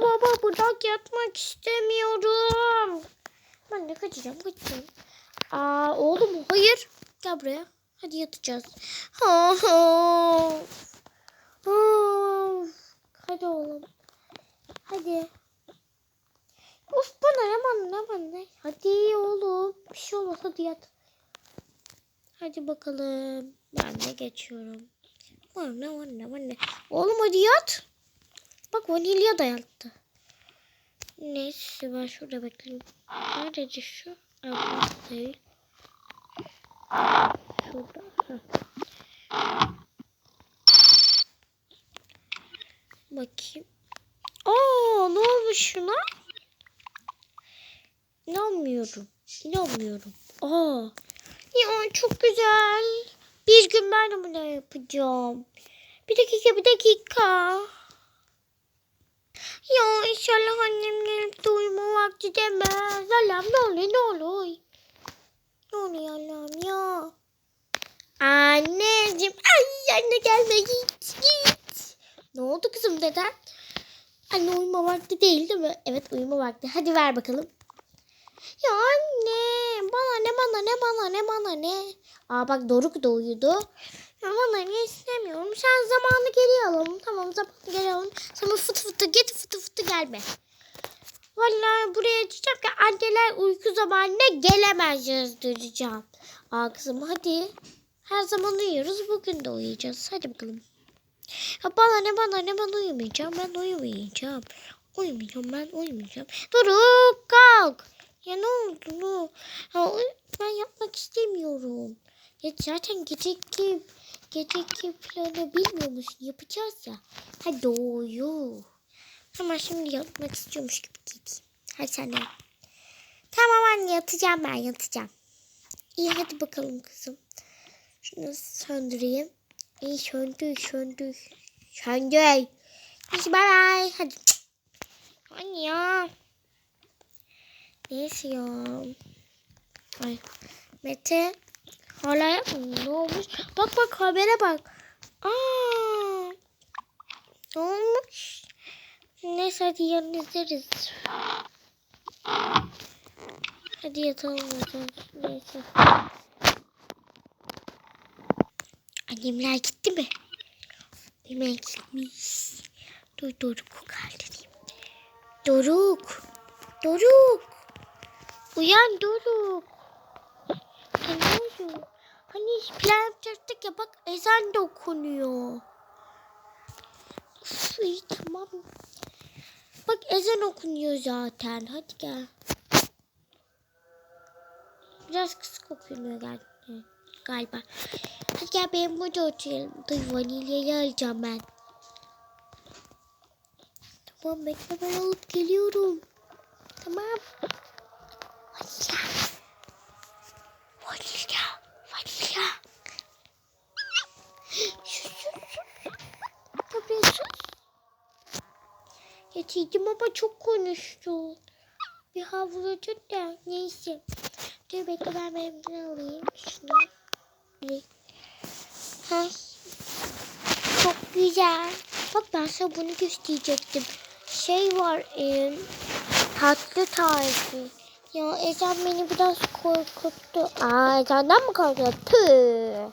baba bırak yatmak istemiyorum. Ben de kaçacağım kaçacağım. Aa oğlum hayır. Gel buraya. Hadi yatacağız. Hadi oğlum. Hadi. Of bana ne bana ne. Hadi oğlum. Bir şey olmaz hadi yat. Hadi bakalım. Ben de geçiyorum. Var ne var ne. Oğlum hadi yat. Bak vanilya da yattı. Neyse ben şurada bekleyeyim. Nerede şu? Evet değil. Şurada. Heh. Bakayım. Aa ne olmuş şuna? İnanmıyorum. İnanmıyorum. Aa. Ya çok güzel. Bir gün ben de bunu yapacağım. Bir dakika bir dakika. Ya inşallah annem gelip de uyuma vakti demez. Allah'ım ne oluyor ne oluyor? Ne oluyor Allah'ım ya? Anneciğim. Ay anne gelme git git. Ne oldu kızım neden? Anne uyuma vakti değil değil mi? Evet uyuma vakti. Hadi ver bakalım. Ya anne bana ne bana ne bana ne bana ne. Aa bak Doruk da uyudu. Ya bana ne istemiyorum. Sen zamanı geri alalım. Tamam zamanı geri alalım. Sana fıtı fıtı git fıtı fıtı gelme. Vallahi buraya diyeceğim ki anneler uyku zamanına gelemez yazdıracağım. Aa kızım hadi. Her zaman uyuyoruz. Bugün de uyuyacağız. Hadi bakalım. Ya bana ne bana ne ben uyumayacağım. Ben uyumayacağım. Uyumayacağım ben uyumayacağım. Doruk kalk. Ya ne oldu? Ya, ben yapmak istemiyorum. Ya zaten geceki geceki planı bilmiyor musun? Yapacağız ya. Hadi uyu. Ama şimdi yatmak istiyormuş gibi gideyim. Hadi sen yat. Tamam anne yatacağım ben yatacağım. İyi hadi bakalım kızım. Şunu söndüreyim. İyi söndür söndür. Söndür. Neyse bye bye. Hadi. Anne ya. Neyse ya. Ay. Mete hala yapmıyor. Ne olmuş? Bak bak habere bak. Aa. Ne olmuş? Neyse hadi yarın izleriz. Hadi yatalım yatalım. Neyse. Annemler gitti mi? Hemen gitmiş. Dur Doruk'u kaldırayım. Doruk. Doruk. Uyan Doruk. Oluyor? Hani plan yapacaktık ya bak ezan da okunuyor. Uf, iyi tamam. Bak ezan okunuyor zaten. Hadi gel. Biraz kısık okunuyor galiba. galiba. Hadi gel benim burada oturalım. Dur vanilyayı alacağım ben. Tamam bekle ben alıp geliyorum. Tamam. Yatırdım ama çok konuştu. Bir havladı da neyse. Dur bekle ben benimkini alayım. Şunu. Ha. Çok güzel. Bak ben sana bunu gösterecektim. Şey var. E, tatlı tarifi. Ya Ezan beni biraz korkuttu. Aa Ezan'dan mı korkuyor? Tüh.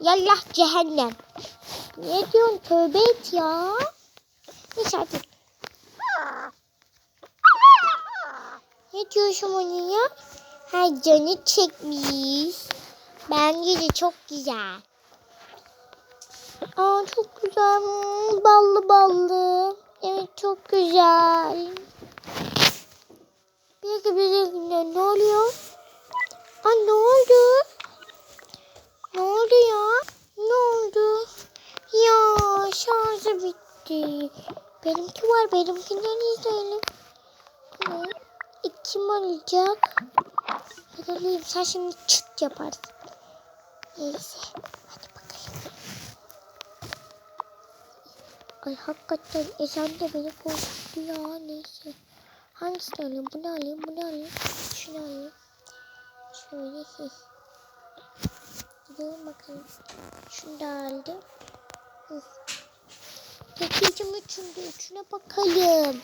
Yallah cehennem. Ne diyorsun? Tövbe et ya. Neyse hadi. Ne diyorsun ya? Ha canı çekmiş. Bence de çok güzel. Aa çok güzel. Ballı ballı. Evet çok güzel. Bir dakika bir dakika ne oluyor? Aa ne oldu? Ne oldu ya? Ne oldu? Ya şarjı bitti. Benimki var. Benimkinden izleyelim. Kim alacak? Bakalım sen şimdi çıt yaparsın. Neyse. Hadi bakalım. Ay hakikaten Ecem de beni korkuttu ya. Neyse. Hangisini alayım? Bunu alayım. Bunu alayım. Şunu alayım. Şöyle. Gidelim bakalım. Şunu da aldım. Hı. Peki üçünde üçüne bakalım.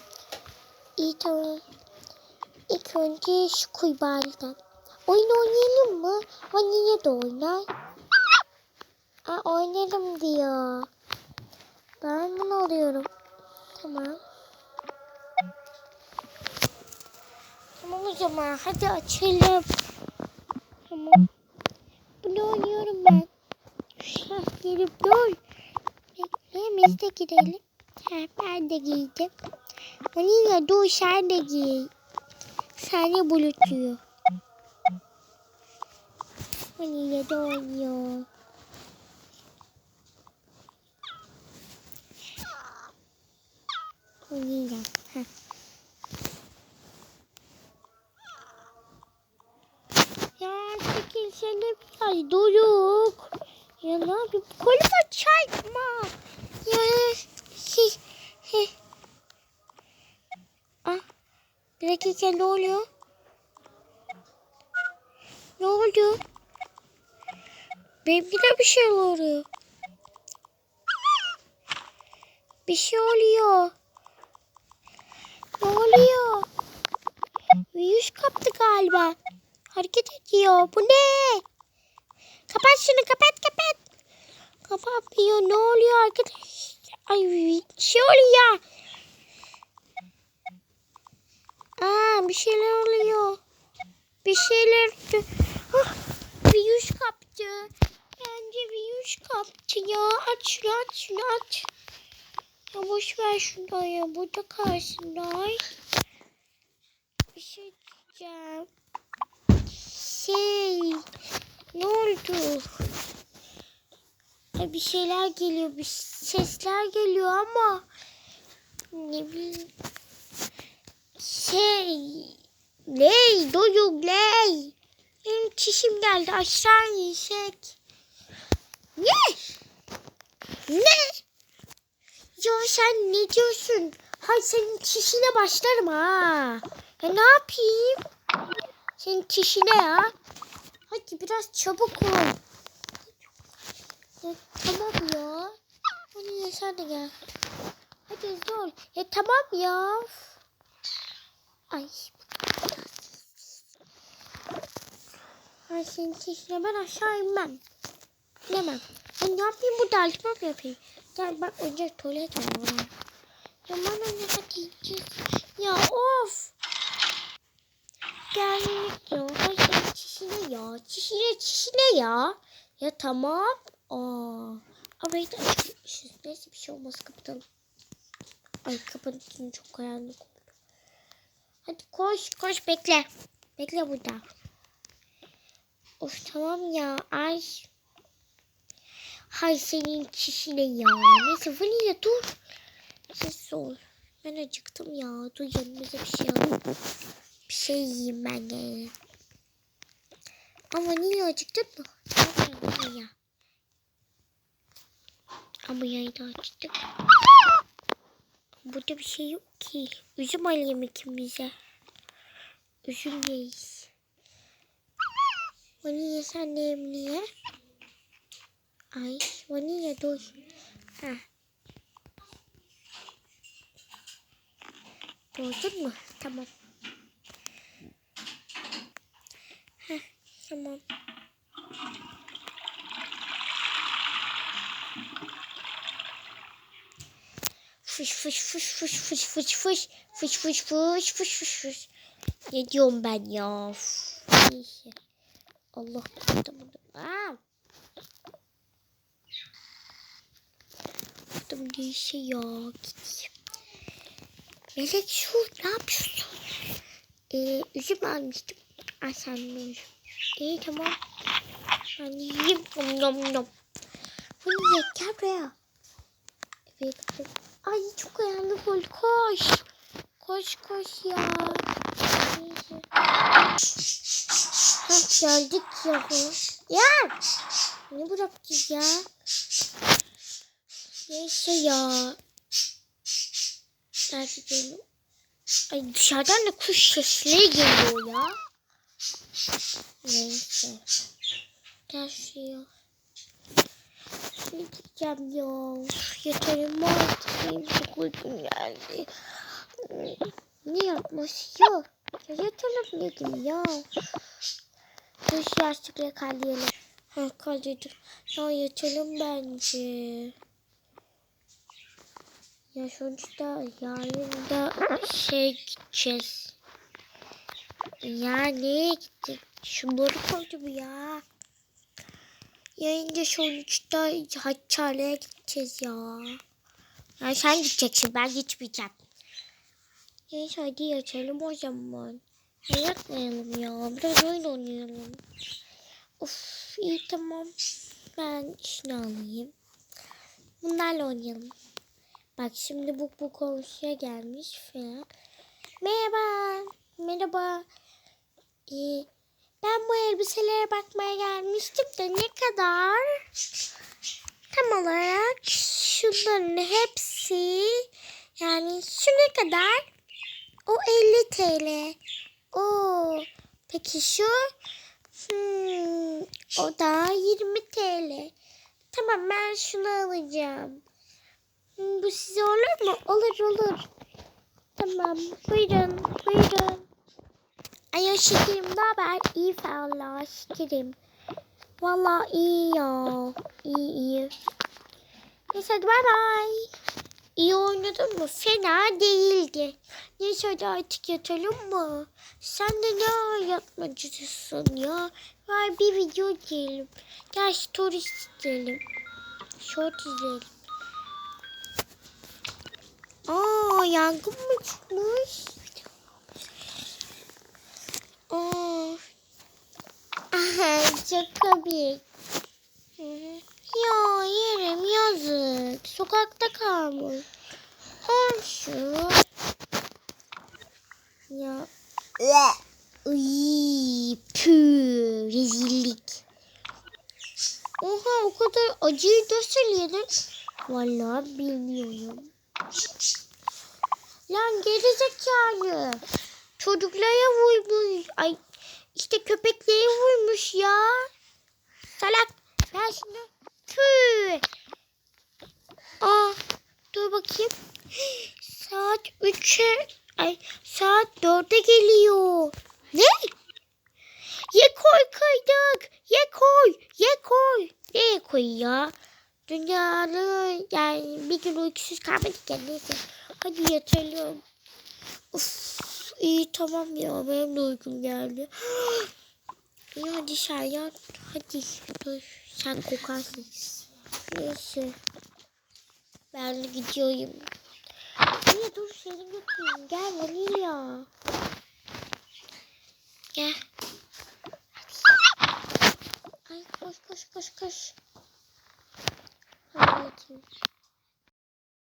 İyi tamam. İlk önce şu kuybariden. Oyun oynayalım mı? Vanilya da oynar. Aa, oynayalım diyor. Ben bunu alıyorum. Tamam. Tamam o zaman hadi açalım. Tamam. Bunu oynuyorum ben. Heh, gelip dur. Bekle biz de girelim. Ha, ben de giydim. Vanilya dur sen de giy tane bulut diyor. Hani yedi oynuyor. Oynayacağım. Heh. senin ay doruk. Ya ne yapayım? Koluma çarpma. Ya. Dakika ne oluyor? Ne oldu? Benimki de bir şey oluyor. Bir şey oluyor. Ne oluyor? Virüs kaptı galiba. Hareket ediyor. Bu ne? Kapat şunu kapat kapat. Kapatmıyor. Ne oluyor arkadaş? Ay bir şey oluyor. Aa bir şeyler oluyor. Bir şeyler. Ah, virüs kaptı. Bence virüs kaptı ya. Aç şunu aç şunu aç. Ya boş ver şunu ya. Burada kalsın ay. Bir şey diyeceğim. Şey. Ne oldu? Ay bir şeyler geliyor. Bir sesler geliyor ama. Ne bileyim. Şey. Ley. Doyuk ley. Benim çişim geldi. Aşağı insek. Ne? Ne? Ya sen ne diyorsun? Hay senin çişine başlarım ha. Ya ne yapayım? Senin çişine ya. Hadi biraz çabuk ol. Ya, tamam ya. Hadi ya sen de gel. Hadi ol. Ya tamam ya. Ay. Ay senin çişine ben aşağı inmem. İnemem. Ben ne yapayım burada altıma mı yapayım? Gel bak önce tuvalet var orada. Ya bana ne hadi gideceğiz. Ya of. Gelmek ya. Ay senin çişine ya. Çişine çişine ya. Ya tamam. Aa. Arayı da. Neyse bir şey olmaz kapatalım. Ay kapatın çok karanlık oldu. Hadi koş koş bekle. Bekle burada. Of tamam ya. Ay. Hay senin çişine ya. Neyse Vanilya dur. Ses ol. Ben acıktım ya. Dur yanımıza bir şey alayım. Bir şey yiyeyim ben de. Ama Vanilya acıktın mı? Vanilya. Ama yayını açtık. Burada bir şey yok ki. Üzüm alayım ikimize. Üzüm yeyiz. Vanilya sen de emniye. Ay vanilya dur. Ha. Doydun mu? Tamam. Heh, tamam. Fış fış fış fış fış fış fış fış fış fış fış fış fış. Ne diyorum ben ya? Neyse. Allah kurtamadım. Aa. Kurtum neyse ya. Git. Melek şu ne yapıyorsun? Ee, üzüm almıştım. Ay sen üzüm. İyi tamam. Ben yiyeyim. Nom nom nom. Bu ne? Gel buraya. Evet. Ay çok karanlık oldu. Koş. Koş koş ya. Hah geldik ya. Ya. Ne bıraktı ya? Neyse ya. Nerede gidelim? Ay dışarıdan da kuş sesleri geliyor ya. Neyse. Gel şuraya. Ne diyeceğim ya? Yeterim artık. Çok uykum geldi. Ne yapması ya? Ya yatalım dedim ya. Dur yastıkla kallayalım. Ha kalladım. Ya yatalım bence. Ya sonuçta yarın da şey gideceğiz. Ya neye gittik? Şunları koydu bu ya. Yarın da sonuçta Hakkari'ye gideceğiz ya. Ya sen gideceksin ben gitmeyeceğim. Neyse hadi yatalım o zaman. Ya yatmayalım ya. Biraz oyun oynayalım. Of iyi tamam. Ben şunu alayım. Bunlarla oynayalım. Bak şimdi bu bu komşuya gelmiş falan. Merhaba. Merhaba. Ee, ben bu elbiselere bakmaya gelmiştim de ne kadar? Tam olarak şunların hepsi yani şu ne kadar? O 50 TL. Oo. Peki şu? Hmm, o da 20 TL. Tamam ben şunu alacağım. Hmm, Bu size olur mu? Olur olur. Tamam. Buyurun. Buyurun. Ay şekerim ne haber? İyi valla şekerim. Valla iyi ya. İyi iyi. Neyse hadi bay. İyi oynadın mı? Fena değildi. Neyse hadi artık yatalım mı? Sen de ne yatmacısın ya? Var bir video diyelim. Gel stories izleyelim. Short izleyelim. Aa yangın mı çıkmış? Aa. Aha, çok komik. Hı hı. Ya yerim yazık. Sokakta kalmış. Komşu. Ya. Iy, pü, rezillik. Oha o kadar acıyı nasıl yedin? Vallahi bilmiyorum. Lan gerizekalı. Çocuklara vurmuş. Ay işte köpeklere vurmuş ya. Salak. Ver şunu. Tüh. Aa, dur bakayım. Saat 3'e ay saat 4'e geliyor. Ne? Ye koy kaydık. Ye koy. Ye koy. Ne koy ya? Dünyalı yani bir gün uykusuz kalmadık ya neyse. Hadi yatalım. Of iyi tamam ya benim de uykum geldi. İyi hadi sen yat. Hadi dur sen kokarsın. Neyse. Ben de gidiyorum. Niye dur seni götüreyim. Gel Vanilya. Gel. Ay koş koş koş koş. Hadi.